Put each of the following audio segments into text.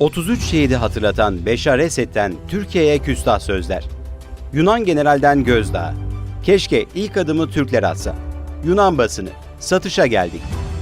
33 şehidi hatırlatan Beşar Esed'den Türkiye'ye küstah sözler. Yunan generalden gözdağı. Keşke ilk adımı Türkler atsa. Yunan basını. Satışa geldik.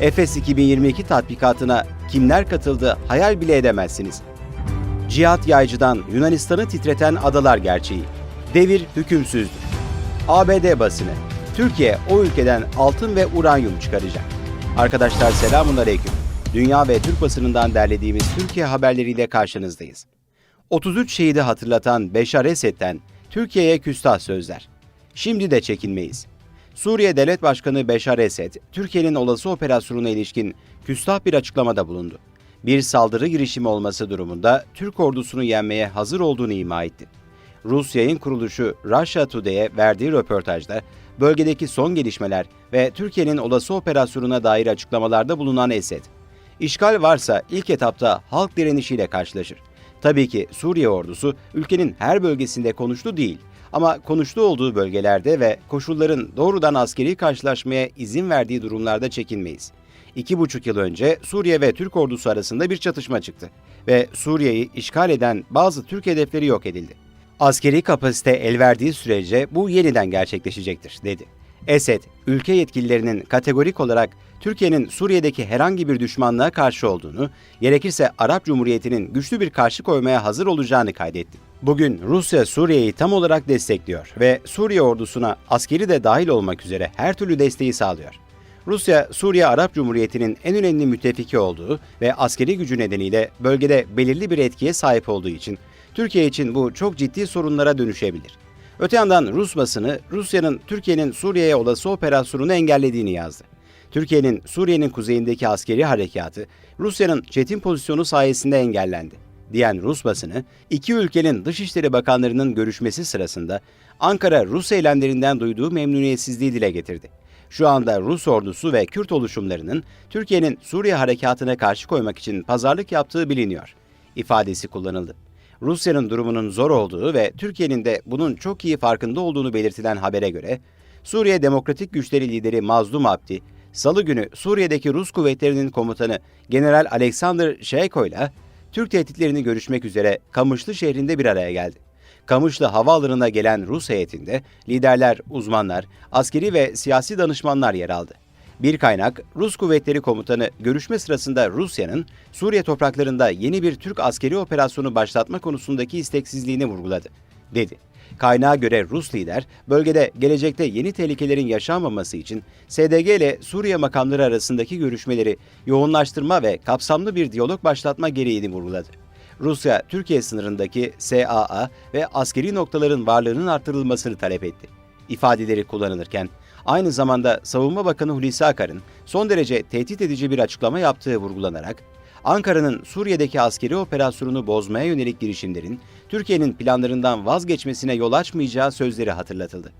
Efes 2022 tatbikatına kimler katıldı hayal bile edemezsiniz. Cihat Yaycı'dan Yunanistan'ı titreten adalar gerçeği. Devir hükümsüzdür. ABD basını. Türkiye o ülkeden altın ve uranyum çıkaracak. Arkadaşlar selamun aleyküm. Dünya ve Türk basınından derlediğimiz Türkiye haberleriyle karşınızdayız. 33 şehidi hatırlatan Beşar Esed'den Türkiye'ye küstah sözler. Şimdi de çekinmeyiz. Suriye Devlet Başkanı Beşar Esed, Türkiye'nin olası operasyonuna ilişkin küstah bir açıklamada bulundu. Bir saldırı girişimi olması durumunda Türk ordusunu yenmeye hazır olduğunu ima etti. Rus yayın kuruluşu Russia Today'e verdiği röportajda bölgedeki son gelişmeler ve Türkiye'nin olası operasyonuna dair açıklamalarda bulunan Esed, İşgal varsa ilk etapta halk direnişiyle karşılaşır. Tabii ki Suriye ordusu ülkenin her bölgesinde konuştu değil ama konuştuğu olduğu bölgelerde ve koşulların doğrudan askeri karşılaşmaya izin verdiği durumlarda çekinmeyiz. İki buçuk yıl önce Suriye ve Türk ordusu arasında bir çatışma çıktı ve Suriye'yi işgal eden bazı Türk hedefleri yok edildi. Askeri kapasite el verdiği sürece bu yeniden gerçekleşecektir, dedi. Esed, ülke yetkililerinin kategorik olarak Türkiye'nin Suriye'deki herhangi bir düşmanlığa karşı olduğunu, gerekirse Arap Cumhuriyeti'nin güçlü bir karşı koymaya hazır olacağını kaydetti. Bugün Rusya Suriye'yi tam olarak destekliyor ve Suriye ordusuna askeri de dahil olmak üzere her türlü desteği sağlıyor. Rusya, Suriye Arap Cumhuriyeti'nin en önemli müttefiki olduğu ve askeri gücü nedeniyle bölgede belirli bir etkiye sahip olduğu için Türkiye için bu çok ciddi sorunlara dönüşebilir. Öte yandan Rus basını Rusya'nın Türkiye'nin Suriye'ye olası operasyonunu engellediğini yazdı. Türkiye'nin Suriye'nin kuzeyindeki askeri harekatı Rusya'nın çetin pozisyonu sayesinde engellendi diyen Rus basını, iki ülkenin Dışişleri Bakanlarının görüşmesi sırasında Ankara Rus eylemlerinden duyduğu memnuniyetsizliği dile getirdi. Şu anda Rus ordusu ve Kürt oluşumlarının Türkiye'nin Suriye harekatına karşı koymak için pazarlık yaptığı biliniyor. ifadesi kullanıldı. Rusya'nın durumunun zor olduğu ve Türkiye'nin de bunun çok iyi farkında olduğunu belirtilen habere göre, Suriye Demokratik Güçleri lideri Mazlum Abdi, Salı günü Suriye'deki Rus kuvvetlerinin komutanı General Alexander Şeyko ile Türk tehditlerini görüşmek üzere Kamışlı şehrinde bir araya geldi. Kamışlı havaalanına gelen Rus heyetinde liderler, uzmanlar, askeri ve siyasi danışmanlar yer aldı. Bir kaynak, Rus Kuvvetleri Komutanı görüşme sırasında Rusya'nın Suriye topraklarında yeni bir Türk askeri operasyonu başlatma konusundaki isteksizliğini vurguladı, dedi. Kaynağa göre Rus lider, bölgede gelecekte yeni tehlikelerin yaşanmaması için SDG ile Suriye makamları arasındaki görüşmeleri yoğunlaştırma ve kapsamlı bir diyalog başlatma gereğini vurguladı. Rusya, Türkiye sınırındaki SAA ve askeri noktaların varlığının artırılmasını talep etti. İfadeleri kullanılırken, aynı zamanda Savunma Bakanı Hulusi Akar'ın son derece tehdit edici bir açıklama yaptığı vurgulanarak, Ankara'nın Suriye'deki askeri operasyonunu bozmaya yönelik girişimlerin Türkiye'nin planlarından vazgeçmesine yol açmayacağı sözleri hatırlatıldı.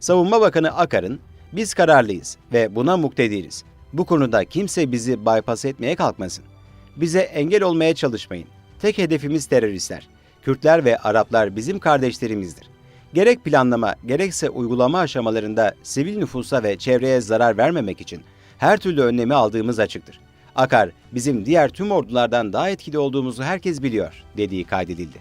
Savunma Bakanı Akar'ın, biz kararlıyız ve buna muktediriz. Bu konuda kimse bizi bypass etmeye kalkmasın. Bize engel olmaya çalışmayın. Tek hedefimiz teröristler. Kürtler ve Araplar bizim kardeşlerimizdir. Gerek planlama gerekse uygulama aşamalarında sivil nüfusa ve çevreye zarar vermemek için her türlü önlemi aldığımız açıktır. Akar, bizim diğer tüm ordulardan daha etkili olduğumuzu herkes biliyor, dediği kaydedildi.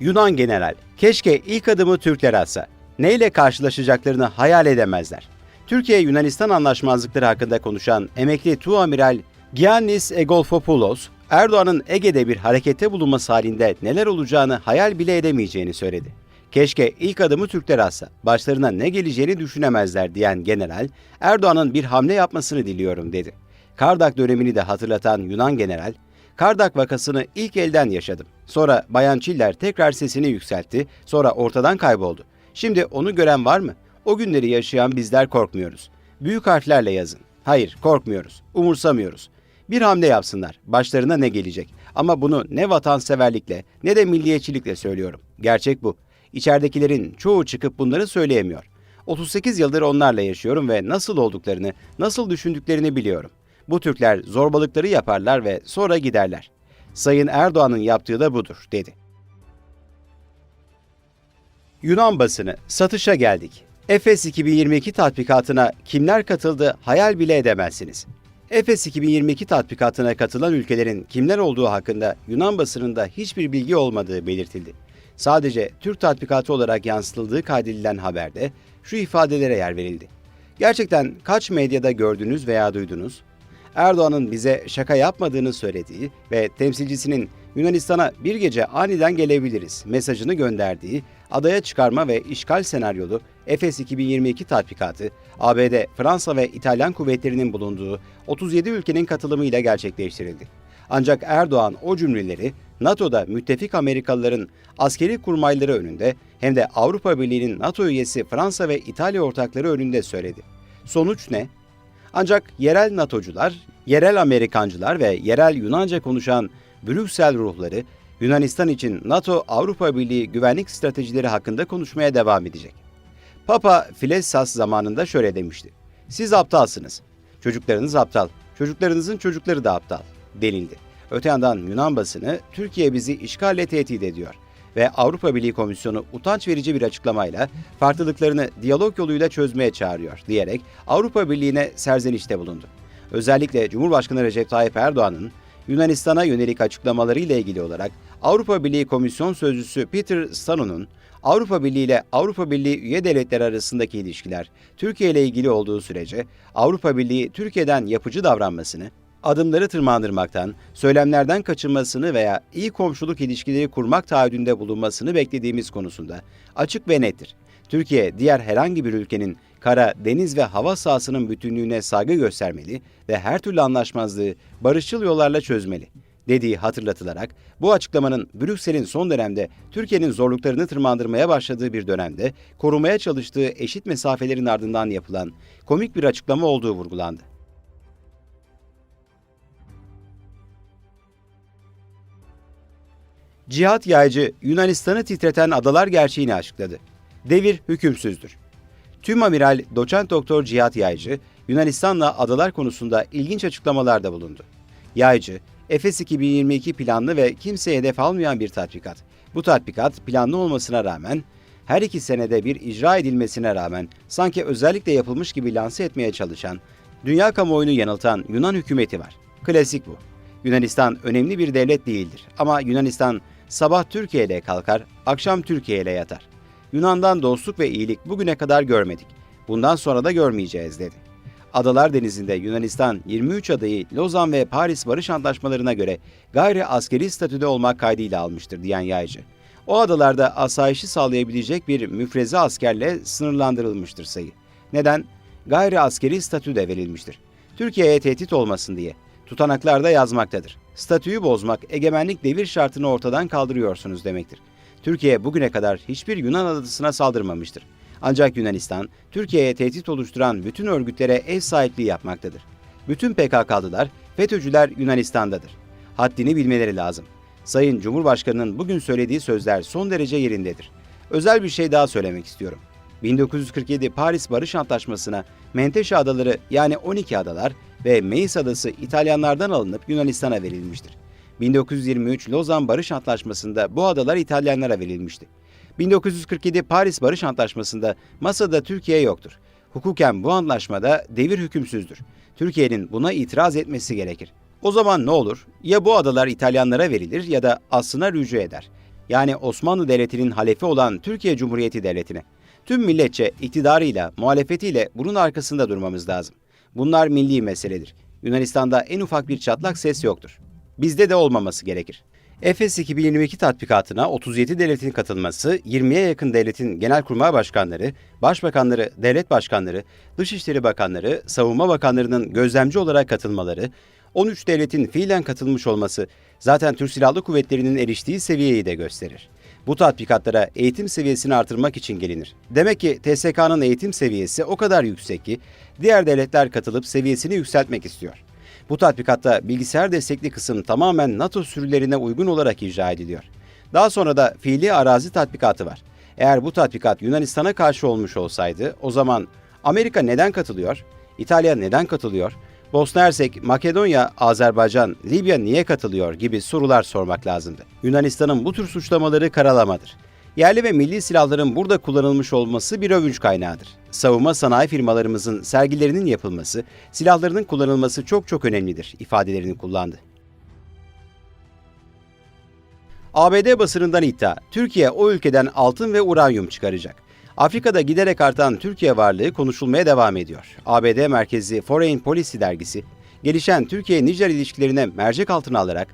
Yunan general, keşke ilk adımı Türkler atsa. Neyle karşılaşacaklarını hayal edemezler. Türkiye-Yunanistan anlaşmazlıkları hakkında konuşan emekli Tuamiral Giannis Egolfopoulos, Erdoğan'ın Ege'de bir harekette bulunması halinde neler olacağını hayal bile edemeyeceğini söyledi. Keşke ilk adımı Türkler atsa, başlarına ne geleceğini düşünemezler diyen general, Erdoğan'ın bir hamle yapmasını diliyorum dedi. Kardak dönemini de hatırlatan Yunan general, Kardak vakasını ilk elden yaşadım. Sonra Bayan Çiller tekrar sesini yükseltti, sonra ortadan kayboldu. Şimdi onu gören var mı? O günleri yaşayan bizler korkmuyoruz. Büyük harflerle yazın. Hayır, korkmuyoruz. Umursamıyoruz. Bir hamle yapsınlar. Başlarına ne gelecek? Ama bunu ne vatanseverlikle ne de milliyetçilikle söylüyorum. Gerçek bu. İçeridekilerin çoğu çıkıp bunları söyleyemiyor. 38 yıldır onlarla yaşıyorum ve nasıl olduklarını, nasıl düşündüklerini biliyorum. Bu Türkler zorbalıkları yaparlar ve sonra giderler. Sayın Erdoğan'ın yaptığı da budur, dedi. Yunan basını, satışa geldik. Efes 2022 tatbikatına kimler katıldı hayal bile edemezsiniz. Efes 2022 tatbikatına katılan ülkelerin kimler olduğu hakkında Yunan basınında hiçbir bilgi olmadığı belirtildi. Sadece Türk tatbikatı olarak yansıtıldığı kaydedilen haberde şu ifadelere yer verildi. Gerçekten kaç medyada gördünüz veya duydunuz? Erdoğan'ın bize şaka yapmadığını söylediği ve temsilcisinin Yunanistan'a bir gece aniden gelebiliriz mesajını gönderdiği adaya çıkarma ve işgal senaryolu Efes 2022 tatbikatı ABD, Fransa ve İtalyan kuvvetlerinin bulunduğu 37 ülkenin katılımıyla gerçekleştirildi. Ancak Erdoğan o cümleleri NATO'da müttefik Amerikalıların askeri kurmayları önünde hem de Avrupa Birliği'nin NATO üyesi Fransa ve İtalya ortakları önünde söyledi. Sonuç ne? Ancak yerel NATO'cular, yerel Amerikancılar ve yerel Yunanca konuşan Brüksel ruhları Yunanistan için NATO-Avrupa Birliği güvenlik stratejileri hakkında konuşmaya devam edecek. Papa Filessas zamanında şöyle demişti. Siz aptalsınız. Çocuklarınız aptal. Çocuklarınızın çocukları da aptal denildi. Öte yandan Yunan basını Türkiye bizi işgalle tehdit ediyor ve Avrupa Birliği Komisyonu utanç verici bir açıklamayla farklılıklarını diyalog yoluyla çözmeye çağırıyor diyerek Avrupa Birliği'ne serzenişte bulundu. Özellikle Cumhurbaşkanı Recep Tayyip Erdoğan'ın Yunanistan'a yönelik açıklamaları ile ilgili olarak Avrupa Birliği Komisyon Sözcüsü Peter Stano'nun Avrupa Birliği ile Avrupa Birliği üye devletler arasındaki ilişkiler Türkiye ile ilgili olduğu sürece Avrupa Birliği Türkiye'den yapıcı davranmasını, adımları tırmandırmaktan, söylemlerden kaçınmasını veya iyi komşuluk ilişkileri kurmak taahhüdünde bulunmasını beklediğimiz konusunda açık ve nettir. Türkiye diğer herhangi bir ülkenin kara, deniz ve hava sahasının bütünlüğüne saygı göstermeli ve her türlü anlaşmazlığı barışçıl yollarla çözmeli dediği hatırlatılarak bu açıklamanın Brüksel'in son dönemde Türkiye'nin zorluklarını tırmandırmaya başladığı bir dönemde korumaya çalıştığı eşit mesafelerin ardından yapılan komik bir açıklama olduğu vurgulandı. Cihat Yaycı Yunanistan'ı titreten adalar gerçeğini açıkladı. Devir hükümsüzdür. Tüm amiral doçent doktor Cihat Yaycı Yunanistan'la adalar konusunda ilginç açıklamalarda bulundu. Yaycı, Efes 2022 planlı ve kimseye hedef almayan bir tatbikat. Bu tatbikat planlı olmasına rağmen her iki senede bir icra edilmesine rağmen sanki özellikle yapılmış gibi lanse etmeye çalışan, dünya kamuoyunu yanıltan Yunan hükümeti var. Klasik bu. Yunanistan önemli bir devlet değildir ama Yunanistan sabah Türkiye ile kalkar, akşam Türkiye ile yatar. Yunan'dan dostluk ve iyilik bugüne kadar görmedik. Bundan sonra da görmeyeceğiz dedi. Adalar Denizi'nde Yunanistan 23 adayı Lozan ve Paris Barış Antlaşmalarına göre gayri askeri statüde olmak kaydıyla almıştır diyen Yaycı. O adalarda asayişi sağlayabilecek bir müfreze askerle sınırlandırılmıştır sayı. Neden? Gayri askeri statü de verilmiştir. Türkiye'ye tehdit olmasın diye. Tutanaklarda yazmaktadır. Statüyü bozmak, egemenlik devir şartını ortadan kaldırıyorsunuz demektir. Türkiye bugüne kadar hiçbir Yunan adasına saldırmamıştır. Ancak Yunanistan, Türkiye'ye tehdit oluşturan bütün örgütlere ev sahipliği yapmaktadır. Bütün PKK'lılar, FETÖ'cüler Yunanistan'dadır. Haddini bilmeleri lazım. Sayın Cumhurbaşkanı'nın bugün söylediği sözler son derece yerindedir. Özel bir şey daha söylemek istiyorum. 1947 Paris Barış Antlaşması'na Menteşe Adaları yani 12 adalar ve Meis Adası İtalyanlardan alınıp Yunanistan'a verilmiştir. 1923 Lozan Barış Antlaşması'nda bu adalar İtalyanlara verilmişti. 1947 Paris Barış Antlaşması'nda masada Türkiye yoktur. Hukuken bu anlaşmada devir hükümsüzdür. Türkiye'nin buna itiraz etmesi gerekir. O zaman ne olur? Ya bu adalar İtalyanlara verilir ya da aslına rücu eder. Yani Osmanlı Devleti'nin halefi olan Türkiye Cumhuriyeti Devleti'ne. Tüm milletçe iktidarıyla, muhalefetiyle bunun arkasında durmamız lazım. Bunlar milli meseledir. Yunanistan'da en ufak bir çatlak ses yoktur. Bizde de olmaması gerekir. Efes 2022 tatbikatına 37 devletin katılması, 20'ye yakın devletin genelkurmay başkanları, başbakanları, devlet başkanları, dışişleri bakanları, savunma bakanlarının gözlemci olarak katılmaları, 13 devletin fiilen katılmış olması zaten Türk Silahlı Kuvvetleri'nin eriştiği seviyeyi de gösterir. Bu tatbikatlara eğitim seviyesini artırmak için gelinir. Demek ki TSK'nın eğitim seviyesi o kadar yüksek ki diğer devletler katılıp seviyesini yükseltmek istiyor. Bu tatbikatta bilgisayar destekli kısım tamamen NATO sürülerine uygun olarak icra ediliyor. Daha sonra da fiili arazi tatbikatı var. Eğer bu tatbikat Yunanistan'a karşı olmuş olsaydı o zaman Amerika neden katılıyor? İtalya neden katılıyor? Bosna Hersek, Makedonya, Azerbaycan, Libya niye katılıyor gibi sorular sormak lazımdı. Yunanistan'ın bu tür suçlamaları karalamadır. Yerli ve milli silahların burada kullanılmış olması bir övünç kaynağıdır. Savunma sanayi firmalarımızın sergilerinin yapılması, silahlarının kullanılması çok çok önemlidir ifadelerini kullandı. ABD basınından iddia, Türkiye o ülkeden altın ve uranyum çıkaracak. Afrika'da giderek artan Türkiye varlığı konuşulmaya devam ediyor. ABD merkezli Foreign Policy dergisi, gelişen Türkiye-Nijer ilişkilerine mercek altına alarak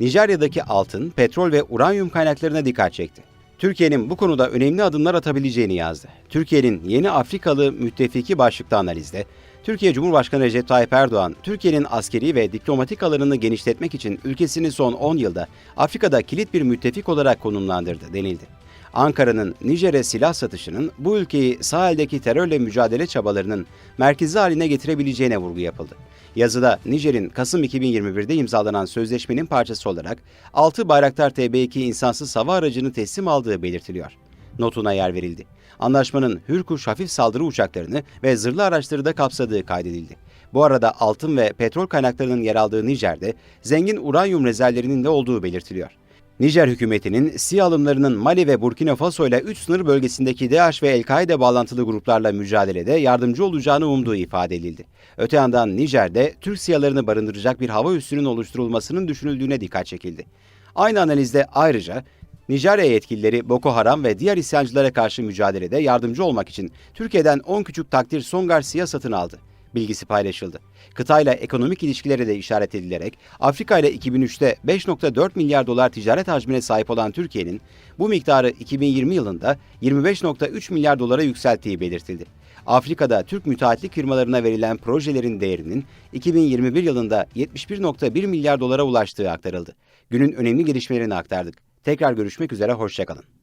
Nijerya'daki altın, petrol ve uranyum kaynaklarına dikkat çekti. Türkiye'nin bu konuda önemli adımlar atabileceğini yazdı. Türkiye'nin yeni Afrikalı müttefiki başlıklı analizde, Türkiye Cumhurbaşkanı Recep Tayyip Erdoğan, Türkiye'nin askeri ve diplomatik alanını genişletmek için ülkesini son 10 yılda Afrika'da kilit bir müttefik olarak konumlandırdı denildi. Ankara'nın Nijer'e silah satışının bu ülkeyi Sahil'deki terörle mücadele çabalarının merkezi haline getirebileceğine vurgu yapıldı. Yazıda Nijer'in Kasım 2021'de imzalanan sözleşmenin parçası olarak 6 Bayraktar TB2 insansız hava aracını teslim aldığı belirtiliyor. Notuna yer verildi. Anlaşmanın Hürkuş hafif saldırı uçaklarını ve zırhlı araçları da kapsadığı kaydedildi. Bu arada altın ve petrol kaynaklarının yer aldığı Nijer'de zengin uranyum rezervlerinin de olduğu belirtiliyor. Nijer hükümetinin SİHA alımlarının Mali ve Burkina Faso ile 3 sınır bölgesindeki DAEŞ ve El-Kaide bağlantılı gruplarla mücadelede yardımcı olacağını umduğu ifade edildi. Öte yandan Nijer'de Türk SİHA'larını barındıracak bir hava üssünün oluşturulmasının düşünüldüğüne dikkat çekildi. Aynı analizde ayrıca Nijerya yetkilileri Boko Haram ve diğer isyancılara karşı mücadelede yardımcı olmak için Türkiye'den 10 küçük takdir Songar SİHA satın aldı bilgisi paylaşıldı. Kıtayla ekonomik ilişkilere de işaret edilerek Afrika ile 2003'te 5.4 milyar dolar ticaret hacmine sahip olan Türkiye'nin bu miktarı 2020 yılında 25.3 milyar dolara yükselttiği belirtildi. Afrika'da Türk müteahhitlik firmalarına verilen projelerin değerinin 2021 yılında 71.1 milyar dolara ulaştığı aktarıldı. Günün önemli gelişmelerini aktardık. Tekrar görüşmek üzere, hoşçakalın.